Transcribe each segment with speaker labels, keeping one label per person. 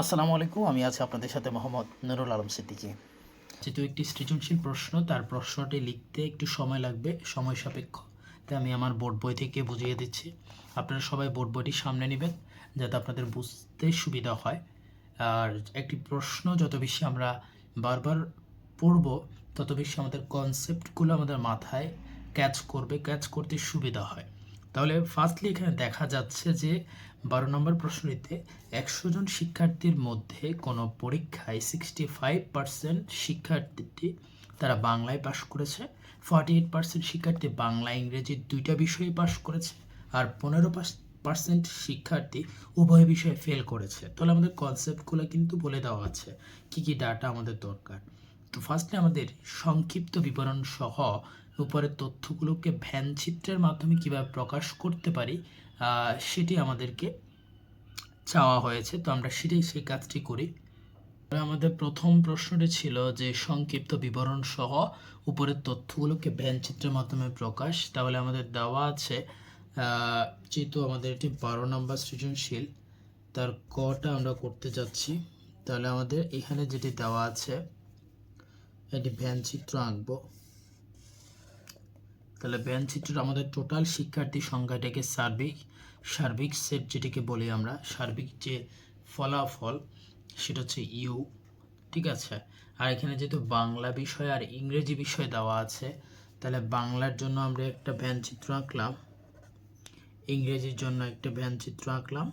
Speaker 1: আসসালামু আলাইকুম, আমি আছি আপনাদের সাথে মোহাম্মদ নুরুল আলম সিদ্দিকী। যেহেতু একটি সৃজনশীল প্রশ্ন, তার প্রশ্নটি লিখতে একটু সময় লাগবে, সময় সাপেক্ষ। তাই আমি আমার বোর্ড বই থেকে বুঝিয়ে দিচ্ছি। আপনারা সবাই বোর্ড বইটি সামনে নেবেন, যাতে আপনাদের বুঝতে সুবিধা হয়। আর একটি প্রশ্ন, যত বেশি আমরা বারবার পড়ব, তত বেশি আমাদের কনসেপ্টগুলো আমাদের মাথায় ক্যাচ করবে ক্যাচ করতে সুবিধা হয়। তাহলে ফার্স্টলি এখানে দেখা যাচ্ছে যে বারো নম্বর প্রশ্নটিতে একশো জন শিক্ষার্থীর মধ্যে কোনো পরীক্ষায় সিক্সটি ফাইভ পার্সেন্ট শিক্ষার্থীটি তারা বাংলায় পাশ করেছে ফর্টি এইট পার্সেন্ট শিক্ষার্থী বাংলা, ইংরেজি দুইটা বিষয়ে পাশ করেছে, আর পনেরো পার্সেন্ট শিক্ষার্থী উভয় বিষয়ে ফেল করেছে। তাহলে আমাদের কনসেপ্টগুলো কিন্তু বলে দেওয়া আছে, কী কী ডাটা আমাদের দরকার। তো ফার্স্টে আমাদের সংক্ষিপ্ত বিবরণ সহ উপরের তথ্যগুলোকে ভ্যান চিত্রের মাধ্যমে কীভাবে প্রকাশ করতে পারি সেটি আমাদেরকে চাওয়া হয়েছে। তো আমরা সেটাই সেই কাজটি করি। আমাদের প্রথম প্রশ্নটি ছিল যে সংক্ষিপ্ত বিবরণ সহ উপরের তথ্যগুলোকে ভ্যান চিত্রের মাধ্যমে প্রকাশ। তাহলে আমাদের দেওয়া আছে যেহেতু আমাদের এটি বারো নম্বর সৃজনশীল, তার কটা আমরা করতে যাচ্ছি। তাহলে আমাদের এখানে যেটি দেওয়া আছে, এটি ভ্যান চিত্র আঁকবো। তাহলে চিত্র আমাদের টোটাল শিক্ষার্থী সংখ্যাটাকে সার্বিক সার্বিক সেট যেটিকে বলি আমরা, সার্বিক যে ফলাফল সেটা হচ্ছে ইউ ঠিক আছে? আর এখানে যেহেতু বাংলা বিষয় আর ইংরেজি বিষয় দেওয়া আছে, তাহলে বাংলার জন্য আমরা একটা ভ্যান চিত্র আঁকলাম, ইংরেজির জন্য একটা ভ্যান চিত্র আঁকলাম,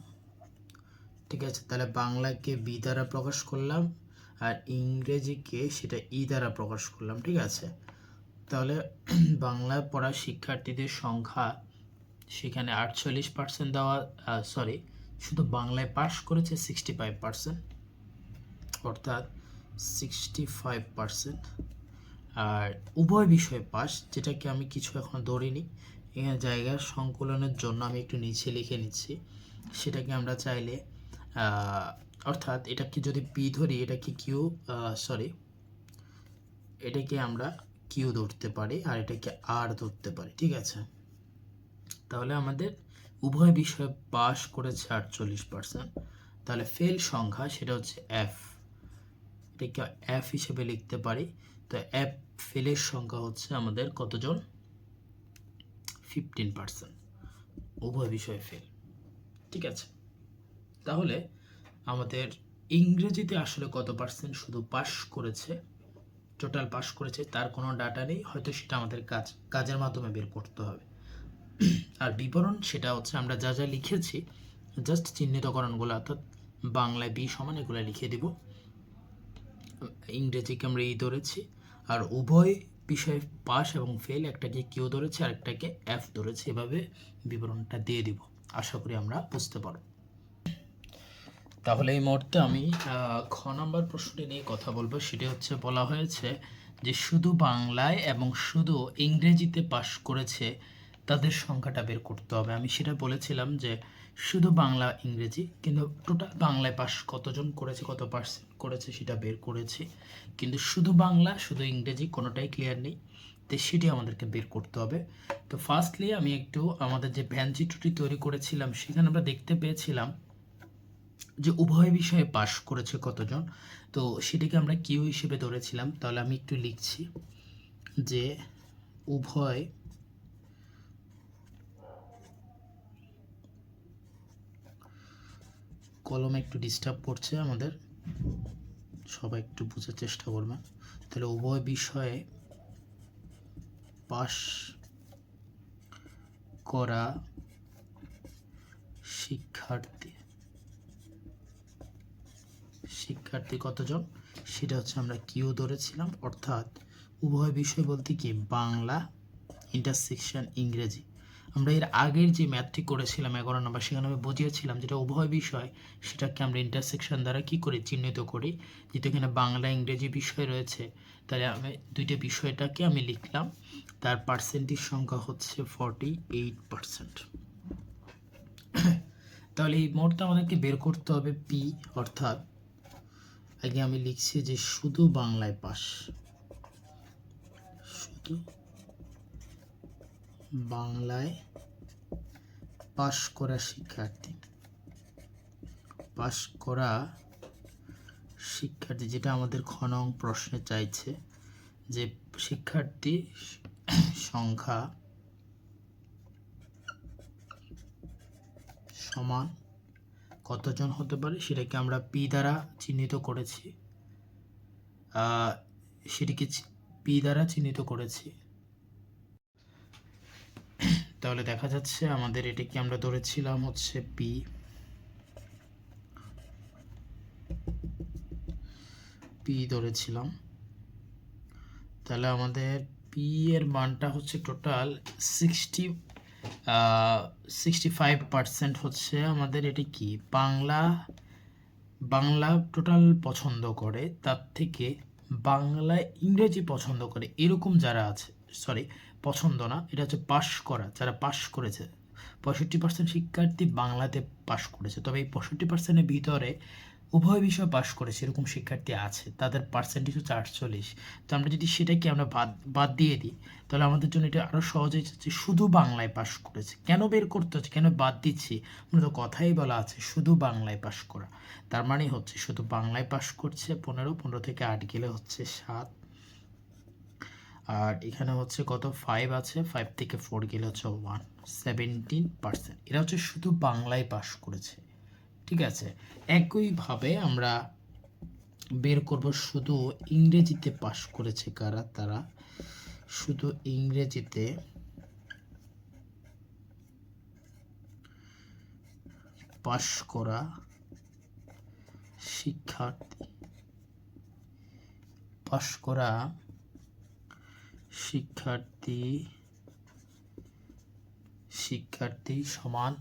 Speaker 1: ঠিক আছে? তাহলে বাংলাকে বি দ্বারা প্রকাশ করলাম আর ইংরেজিকে সেটা ই দ্বারা প্রকাশ করলাম, ঠিক আছে? তাহলে বাংলায় পড়া শিক্ষার্থীদের সংখ্যা সেখানে আটচল্লিশ পার্সেন্ট দেওয়া সরি শুধু বাংলায় পাশ করেছে সিক্সটি ফাইভ পার্সেন্ট অর্থাৎ সিক্সটি ফাইভ পার্সেন্ট আর উভয় বিষয়ে পাস যেটাকে আমি কিছু এখন ধরিনি এখানে জায়গার সংকুলনের জন্য আমি একটু নিচে লিখে নিচ্ছি। সেটাকে আমরা চাইলে অর্থাৎ এটাকে যদি পি ধরি, এটাকে কিউ সরি এটাকে আমরা কিউ ধরতে পারি আর এটাকে আর ধরতে পারি, ঠিক আছে? তাহলে আমাদের উভয় বিষয়ে পাস করেছে আটচল্লিশ পার্সেন্ট তাহলে ফেল সংখ্যা সেটা হচ্ছে এফ এটাকে এফ হিসেবে লিখতে পারি। তো এফ ফেলের সংখ্যা হচ্ছে আমাদের কতজন? ফিফটিন পার্সেন্ট উভয় বিষয়ে ফেল ঠিক আছে? তাহলে আমাদের ইংরেজিতে আসলে কত পার্সেন্ট শুধু পাস করেছে টোটাল পাস করেছে, তার কোনো ডাটা নেই, হয়তো সেটা আমাদের কাজ, কাজের মাধ্যমে বের করতে হবে। আর বিবরণ, সেটা হচ্ছে আমরা যা যা লিখেছি জাস্ট চিহ্নিতকরণগুলো অর্থাৎ বাংলায় বি সমান এগুলো লিখে দিব। ইংরেজিকে আমরা ই ধরেছি, আর উভয় বিষয়ে পাস এবং ফেল একটাকে কিউ ধরেছি আর একটাকে এফ ধরেছি, এভাবে বিবরণটা দিয়ে দিব। আশা করি আমরা বুঝতে পারব। তাহলে এই মুহূর্তে আমি খ নম্বর প্রশ্নটি নিয়ে কথা বলব। সেটি হচ্ছে, বলা হয়েছে যে শুধু বাংলায় এবং শুধু ইংরেজিতে পাশ করেছে তাদের সংখ্যাটা বের করতে হবে। আমি সেটা বলেছিলাম যে শুধু বাংলা, ইংরেজি, কিন্তু টোটাল বাংলায় পাশ কতজন করেছে, কত পার্সেন্ট করেছে সেটা বের করেছি। কিন্তু শুধু বাংলা, শুধু ইংরেজি কোনোটাই ক্লিয়ার নেই। তো সেটি আমাদেরকে বের করতে হবে। তো ফার্স্টলি আমি একটু আমাদের যে ভ্যান চিত্রটি তৈরি করেছিলাম, সেখানে আমরা দেখতে পেয়েছিলাম যে উভয় বিষয়ে পাশ করেছে কতজন, তো সেটিকে আমরা কিউ হিসেবে ধরেছিলাম। তাহলে আমি একটু লিখছি যে উভয় কলমে একটু ডিস্টার্ব করছে আমাদের। সবাই একটু বোঝার চেষ্টা করবেন তাহলে উভয় বিষয়ে পাশ করা শিক্ষার্থী শিক্ষার্থী কতজন? সেটা হচ্ছে আমরা কিউ ধরেছিলাম। অর্থাৎ উভয় বিষয় বলতে কি? বাংলা ইন্টারসেকশন ইংরেজি। আমরা এর আগের যে ম্যাথটি করেছিলাম, এগারো নম্বর, সেখানে আমি বুঝিয়েছিলাম যেটা উভয় বিষয়, সেটাকে আমরা ইন্টারসেকশন দ্বারা কি করে? চিহ্নিত করি। যেহেতু এখানে বাংলা, ইংরেজি বিষয় রয়েছে, তাহলে আমি দুইটা বিষয়টাকে আমি লিখলাম। তার পার্সেন্টেজ সংখ্যা হচ্ছে ফর্টি এইট পার্সেন্ট তাহলে এই মুহূর্তে আমাদেরকে বের করতে হবে পি অর্থাৎ আগে আমি লিখছি যে শুধু বাংলায় পাস। শুধু বাংলায় পাশ করা শিক্ষার্থী। পাশ করা শিক্ষার্থী, যেটা আমাদের খনং প্রশ্নে চাইছে যে শিক্ষার্থী সংখ্যা সমান কতজন হতে পারে সেটাকে আমরা পি দ্বারা চিহ্নিত করেছি। সেটিকে পি দ্বারা চিহ্নিত করেছি। তাহলে দেখা যাচ্ছে আমাদের এটাকে আমরা ধরেছিলাম হচ্ছে পি। পি ধরেছিলাম। তাহলে আমাদের পি এর মানটা হচ্ছে total sixty sixty five percent হচ্ছে আমাদের এটি কি? বাংলা বাংলা টোটাল পছন্দ করে, তার থেকে বাংলা, ইংরেজি পছন্দ করে, এরকম যারা আছে সরি পছন্দ না, এটা হচ্ছে পাশ করা, যারা পাশ করেছে, পঁয়ষট্টি পার্সেন্ট শিক্ষার্থী বাংলাতে পাশ করেছে, তবে এই পঁয়ষট্টি পার্সেন্টের ভিতরে উভয় বিষয় পাশ করেছে, এরকম শিক্ষার্থী আছে, তাদের পার্সেন্টেজ হচ্ছে আটচল্লিশ। তো আমরা যদি সেটাকে আমরা বাদ বাদ দিয়ে দিই, তাহলে আমাদের জন্য এটা আরও সহজ হয়ে যাচ্ছে। শুধু বাংলায় পাশ করেছে, কেন বের করতে হচ্ছে, কেন বাদ দিচ্ছি? মূলত কথাই বলা আছে, শুধু বাংলায় পাশ করা। তার মানে হচ্ছে শুধু বাংলায় পাশ করছে পনেরো পনেরো থেকে আট গেলে হচ্ছে সাত। আর এখানে হচ্ছে কত? ফাইভ আছে ফাইভ থেকে ফোর গেলে হচ্ছে ওয়ান সেভেন্টিন পার্সেন্ট এরা হচ্ছে শুধু বাংলায় পাশ করেছে। ঠিক আছে? একইভাবে আমরা বের করব শুধু ইংরেজিতে পাশ করেছে কারা? তারা শুধু ইংরেজিতে পাশ করা শিক্ষার্থী, পাশ করা শিক্ষার্থী শিক্ষার্থী সমান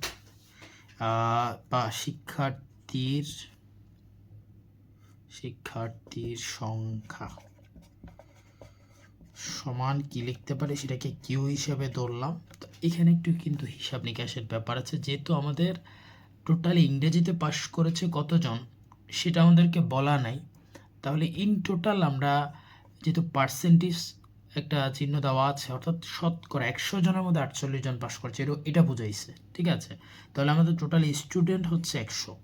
Speaker 1: বা শিক্ষার্থীর শিক্ষার্থীর সংখ্যা সমান কি লিখতে পারে? সেটাকে কিউ হিসাবে ধরলাম। তো এখানে একটু কিন্তু হিসাব নিকাশের ব্যাপার আছে। যেহেতু আমাদের টোটাল ইংরেজিতে পাশ করেছে কতজন, সেটা আমাদেরকে বলা নাই। তাহলে ইন টোটাল আমরা যেহেতু পার্সেন্টেজ একটা চিহ্ন দেওয়া আছে, অর্থাৎ শতকরা একশো জনের মধ্যে আটচল্লিশ জন পাশ করছে এটা- এটা বুঝাইছে, ঠিক আছে? তাহলে আমাদের টোটাল স্টুডেন্ট হচ্ছে একশো।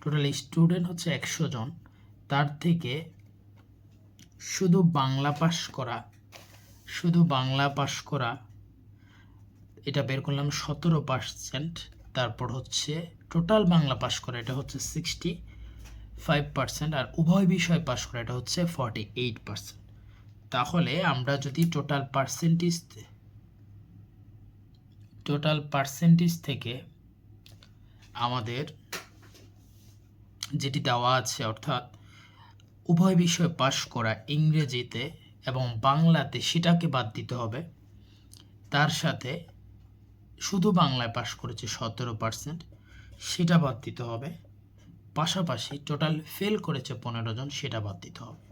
Speaker 1: টোটাল স্টুডেন্ট হচ্ছে একশো জন, তার থেকে শুধু বাংলা পাশ করা, শুধু বাংলা পাশ করা, এটা বের করলাম সতেরো পার্সেন্ট তারপর হচ্ছে টোটাল বাংলা পাশ করা, এটা হচ্ছে সিক্সটি ফাইভ পার্সেন্ট আর উভয় বিষয় পাশ করা, এটা হচ্ছে ফর্টি এইট পার্সেন্ট তাহলে আমরা যদি টোটাল পার্সেন্টেজ টোটাল পার্সেন্টেজ থেকে আমাদের যেটি দেওয়া আছে, অর্থাৎ উভয় বিষয় পাশ করা ইংরেজিতে এবং বাংলাতে সেটাকে বাদ দিতে হবে, তার সাথে শুধু বাংলায় পাশ করেছে সতেরো পার্সেন্ট সেটা বাদ দিতে হবে। পাশাপাশি টোটাল ফেল করেছে পনেরো জন, সেটা বাদ দিতে হবে।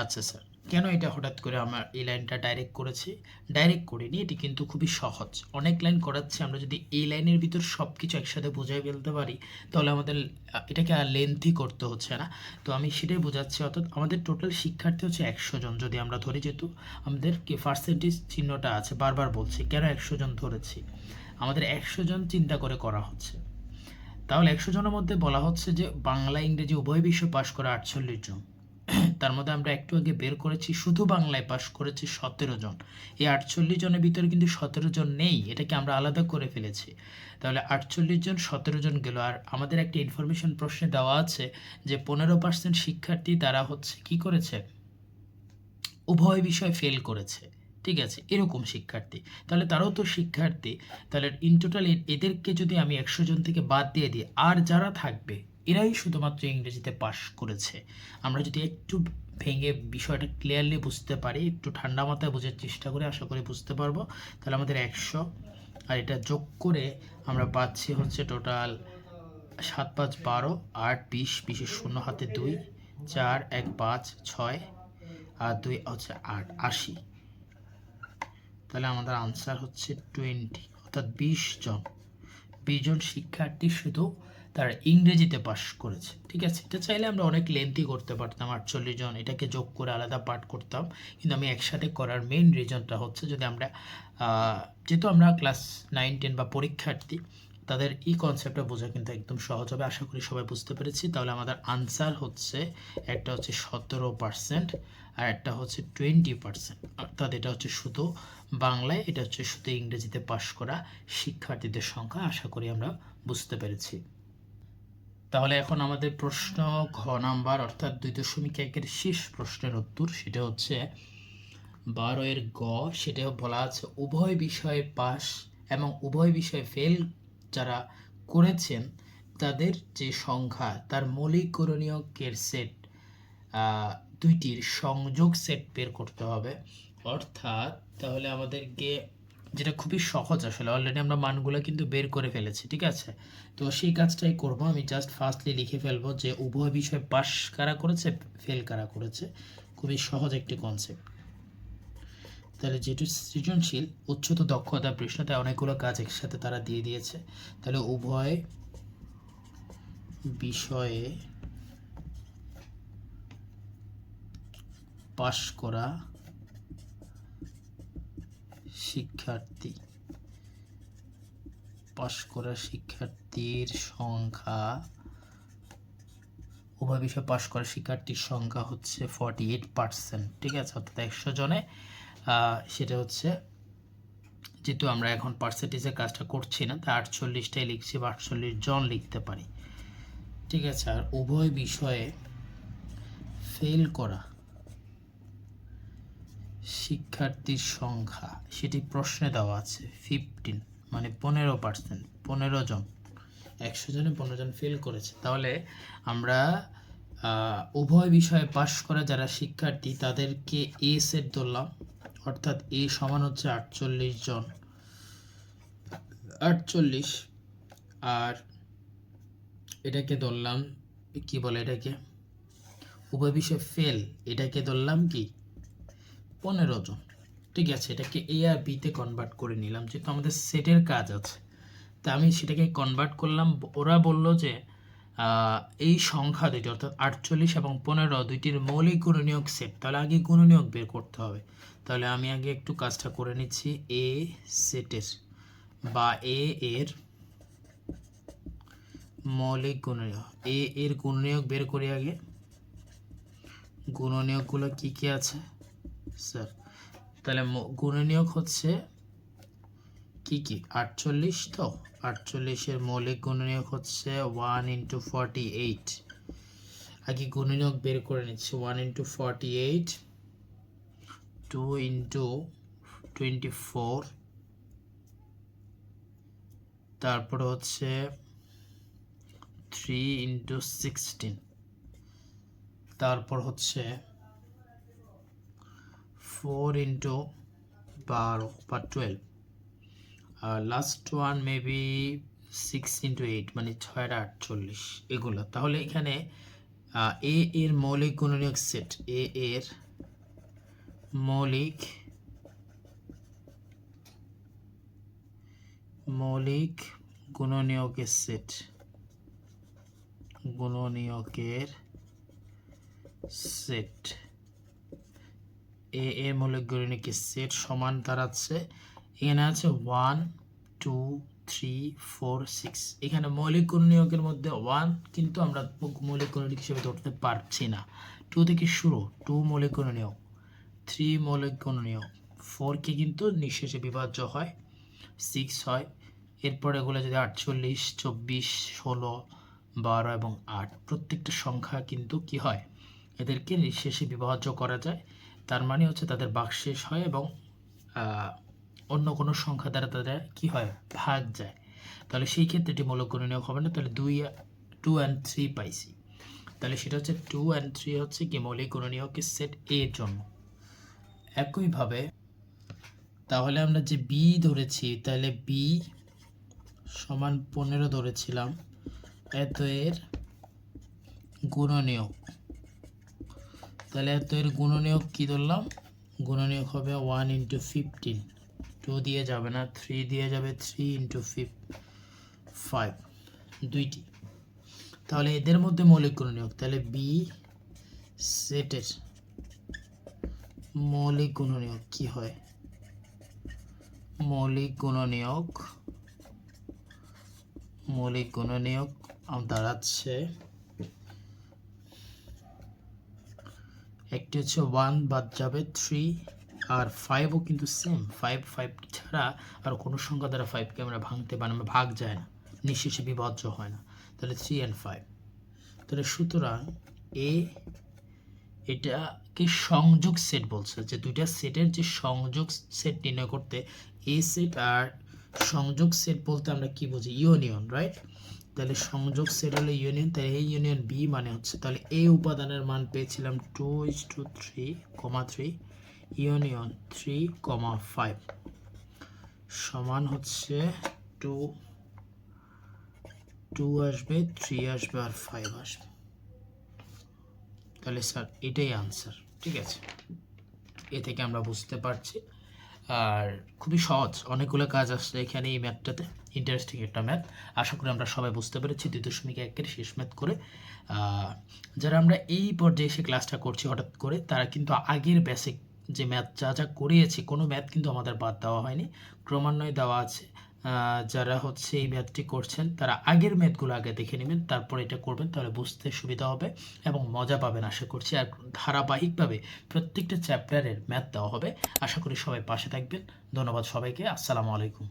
Speaker 1: আচ্ছা স্যার কেন এটা হঠাৎ করে আমার এই লাইনটা ডাইরেক্ট করেছি? ডাইরেক্ট করিনি এটি কিন্তু খুবই সহজ। অনেক লাইন করাচ্ছে, আমরা যদি এই লাইনের ভিতর সব কিছু একসাথে বুঝাই ফেলতে পারি, তাহলে আমাদের এটাকে আর লেন্থি করতে হচ্ছে না। তো আমি সেটাই বোঝাচ্ছি, অর্থাৎ আমাদের টোটাল শিক্ষার্থী হচ্ছে একশো জন। যদি আমরা ধরি যেহেতু আমাদের কি পার্সেন্টেজ চিহ্নটা আছে, বারবার বলছি, কেন একশো জন ধরেছি? আমাদের একশো জন চিন্তা করে করা হচ্ছে। তাহলে একশো জনের মধ্যে বলা হচ্ছে যে বাংলা, ইংরেজি উভয় বিষয় পাশ করা আটচল্লিশ জন। তার মধ্যে আমরা একটু আগে বের করেছি, শুধু বাংলায় পাশ করেছে সতেরো জন। এই আটচল্লিশ জনের ভিতরে কিন্তু সতেরো জন নেই, এটাকে আমরা আলাদা করে ফেলেছি। তাহলে আটচল্লিশ জন সতেরো জন গেল, আর আমাদের একটা ইনফরমেশন প্রশ্নে দেওয়া আছে যে পনেরো পার্সেন্ট শিক্ষার্থী তারা হচ্ছে কি করেছে? উভয় বিষয় ফেল করেছে, ঠিক আছে? এরকম শিক্ষার্থী। তাহলে তারাও তো শিক্ষার্থী। তাহলে ইন টোটাল এদেরকে যদি আমি একশো জন থেকে বাদ দিয়ে দিই, আর যারা থাকবে এরাই শুধুমাত্র ইংরেজিতে পাশ করেছে। আমরা যদি একটু ভেঙে বিষয়টা ক্লিয়ারলি বুঝতে পারি, একটু ঠান্ডা মাথায় বোঝার চেষ্টা করে আশা করি বুঝতে পারব। তাহলে আমাদের একশো, আর এটা যোগ করে আমরা পাচ্ছি হচ্ছে টোটাল সাত পাঁচ বারো, আট বিশ, বিশের শূন্য হাতে দুই, চার এক পাঁচ ছয়, আর দুই হচ্ছে আট, আশি। তাহলে আমাদের আনসার হচ্ছে টোয়েন্টি অর্থাৎ বিশ জন। বিশ জন শিক্ষার্থী শুধু তারা ইংরেজিতে পাশ করেছে, ঠিক আছে? এটা চাইলে আমরা অনেক লেন্থি করতে পারতাম, আটচল্লিশ জন, এটাকে যোগ করে আলাদা পাঠ করতাম। কিন্তু আমি একসাথে করার মেন রিজনটা হচ্ছে যদি আমরা যেহেতু আমরা ক্লাস নাইন টেন বা পরীক্ষার্থী, তাদের এই কনসেপ্টটা বোঝা কিন্তু একদম সহজ হবে। আশা করি সবাই বুঝতে পেরেছি। তাহলে আমাদের আনসার হচ্ছে, একটা হচ্ছে সতেরো পার্সেন্ট আর একটা হচ্ছে টোয়েন্টি পার্সেন্ট অর্থাৎ এটা হচ্ছে শুধু বাংলায়, এটা হচ্ছে শুধু ইংরেজিতে পাশ করা শিক্ষার্থীদের সংখ্যা। আশা করি আমরা বুঝতে পেরেছি। তাহলে এখন আমাদের প্রশ্ন ঘ নাম্বার, অর্থাৎ দুই দশমিক একের শেষ প্রশ্নের উত্তর, সেটা হচ্ছে বারো এর গ সেটা বলা আছে উভয় বিষয়ে পাস এবং উভয় বিষয়ে ফেল যারা করেছেন, তাদের যে সংখ্যা, তার মৌলিক করণীয়কের সেট দুইটির সংযোগ সেট বের করতে হবে। অর্থাৎ তাহলে আমাদেরকে যেটা খুবই সহজ আসলে। অলরেডি আমরা মানগুলো কিন্তু বের করে ফেলেছি, ঠিক আছে? তো সেই কাজটাই করব। আমি জাস্ট ফার্স্টলি লিখে ফেলব যে, উভয় বিষয় পাস কারা করেছে ফেল কারা করেছে? খুবই সহজ একটি কনসেপ্ট তাহলে যেহেতু সৃজনশীল, উচ্চত, দক্ষতা প্রশ্ন তাই অনেকগুলো কাজ একসাথে তারা দিয়ে দিয়েছে। তাহলে উভয় বিষয়ে পাশ করা শিক্ষার্থী। পাশ করা শিক্ষার্থীর সংখ্যা, উভয় বিষয়ে পাশ করা শিক্ষার্থীর সংখ্যা হচ্ছে ফর্টি এইট পার্সেন্ট ঠিক আছে? অর্থাৎ একশো জনে। সেটা হচ্ছে, যেহেতু আমরা এখন পার্সেন্টেজের কাজটা করছি না, তাই আটচল্লিশটাই লিখছি বা আটচল্লিশ জন লিখতে পারি। ঠিক আছে? আর উভয় বিষয়ে ফেল করা শিক্ষার্থীর সংখ্যা, সেটি প্রশ্নে দেওয়া আছে ফিফটিন মানে পনেরো পার্সেন্ট পনেরো জন। একশো জনে পনেরো জন ফেল করেছে। তাহলে আমরা উভয় বিষয়ে পাশ করা যারা শিক্ষার্থী, তাদেরকে এ সেট ধরলাম, অর্থাৎ এ সমান হচ্ছে আটচল্লিশ জন। আটচল্লিশ, আর এটাকে ধরলাম, কি বলে এটাকে? উভয় বিষয়ে ফেল এটাকে ধরলাম কি? পনেরো জন। ঠিক আছে, এটাকে এ আর বিতে কনভার্ট করে নিলাম, যেহেতু আমাদের সেটের কাজ আছে। তা আমি সেটাকে কনভার্ট করলাম, ওরা বলল যে এই সংখ্যা দুইটি, অর্থাৎ আটচল্লিশ এবং পনেরো দুইটির মৌলিক গুণনীয়ক সেট তাহলে আগে গুণনীয়ক বের করতে হবে। তাহলে আমি আগে একটু কাজটা করে নিচ্ছি এ সেটের বা এ এর মৌলিক গুণনীয়ক এ এর গুণনীয়ক বের করি আগে। গুণনীয়কগুলো কি কি আছে? স্যার। তাহলে গুণনীয়ক হচ্ছে কি কি? আটচল্লিশ তো? আটচল্লিশের মৌলিক গুণনীয়ক হচ্ছে ওয়ান ইন্টু ফর্টি এইট আগে গুণনীয়ক বের করে নিচ্ছি। One into forty eight two into twenty four তারপরে হচ্ছে থ্রি ইন্টু সিক্সটিন তারপর হচ্ছে ফোর ইন্টু বারো বা টুয়েলভ আর last one maybe six into eight মানে ছয় আর আটচল্লিশ, এগুলো। তাহলে এখানে এ এর মৌলিক গুণনীয়ক সেট এ এর মৌলিক মৌলিক গুণনীয়কের সেট গুণনীয়কের সেট এ এর মৌলিক গণিনিকের সেট সমান দাঁড়াচ্ছে এখানে আছে one two three four six এখানে মৌলিক গুণনীয়কের মধ্যে ওয়ান কিন্তু আমরা মৌলিক গুণনীয়ক হিসেবে ধরতে পারছি না। টু থেকে শুরু টু মৌলিক গুণনীয়ক থ্রি মৌলিক গুণনীয়ক ফোরকে কিন্তু নিঃশেষে বিভাজ্য হয় সিক্স হয়। এরপর এগুলো যদি আটচল্লিশ, চব্বিশ, ষোলো, বারো এবং আট, প্রত্যেকটা সংখ্যা কিন্তু কি হয়? এদেরকে নিঃশেষে বিভাজ্য করা যায়। তার মানে হচ্ছে তাদের বাক শেষ হয় এবং অন্য কোনো সংখ্যা দ্বারা তাদের কি হয়? ভাগ যায়। তাহলে সেই ক্ষেত্রে এটি মূলক গুণনীয়ক হবে না। তাহলে দুই টু অ্যান্ড থ্রি পাইছি। তাহলে সেটা হচ্ছে টু অ্যান্ড থ্রি হচ্ছে কি মৌলিক গুণনীয়কের সেট এর জন্য। একইভাবে, তাহলে আমরা যে বি ধরেছি, তাহলে বি সমান পনেরো ধরেছিলাম। এত এর গুণনীয়ক। তাহলে এত এর গুণনীয়ক কি ধরলাম? গুণনীয়ক হবে ওয়ান ইন্টু ফিফটিন টু দিয়ে যাবে না থ্রি দিয়ে যাবে থ্রি ইন্টু ফিফ ফাইভ দুইটি। তাহলে এদের মধ্যে মৌলিক গুণনীয়ক। তাহলে বি সেটের মৌলিক গুণনীয়ক কি হয়? মৌলিক গুণনীয়ক মৌলিক গুণনীয়ক দাঁড়াচ্ছে একটি হচ্ছে ওয়ান বাদ যাবে থ্রি আর ফাইভও কিন্তু সেম ফাইভ ফাইভ ছাড়া আর কোনো সংখ্যা দ্বারা ফাইভকে আমরা ভাঙতে পারি না ভাগ যায় না। নিঃশেষে বিভাজ্য হয় না। তাহলে থ্রি অ্যান্ড ফাইভ তাহলে সুতরাং এ এটাকে সংযোগ সেট বলছে? যে দুইটা সেটের যে সংযোগ সেট নির্ণয় করতে এ সেট আর সংযোগ সেট বলতে আমরা কি বুঝি? ইউনিয়ন রাইট তাহলে সংযোগ সেট হলো ইউনিয়ন তাহলে এই ইউনিয়ন বি মানে হচ্ছে, তাহলে এ উপাদানের মান পেয়েছিলাম two is two three comma three union three comma five সমান হচ্ছে টু টু আসবে থ্রি আসবে আর ফাইভ আসবে। তাহলে স্যার এটাই আনসার ঠিক আছে? এ থেকে আমরা বুঝতে পারছি। আর খুবই সহজ। অনেকগুলো কাজ আসছে এখানে এই ম্যাথটাতে। ইন্টারেস্টিং একটা ম্যাথ। আশা করি আমরা সবাই বুঝতে পেরেছি। দুই দশমিক একের শেষ ম্যাথ করে যারা আমরা এই পর্যায়ে এসে ক্লাসটা করছি হঠাৎ করে, তারা কিন্তু আগের বেসিক যে ম্যাথ যা যা করিয়েছি, কোনো ম্যাথ কিন্তু আমাদের বাদ দেওয়া হয়নি। ক্রমান্বয়ে দেওয়া আছে। যারা হচ্ছে এই ম্যাথটি করছেন, তারা আগের ম্যাথগুলো আগে দেখে নেবেন, তারপর এটা করবেন, তাহলে বুঝতে সুবিধা হবে এবং মজা পাবেন, আশা করছি। আর ধারাবাহিকভাবে প্রত্যেকটা চ্যাপ্টারের ম্যাথ দেওয়া হবে। আশা করি সবাই পাশে থাকবেন। ধন্যবাদ সবাইকে। আসসালামু আলাইকুম।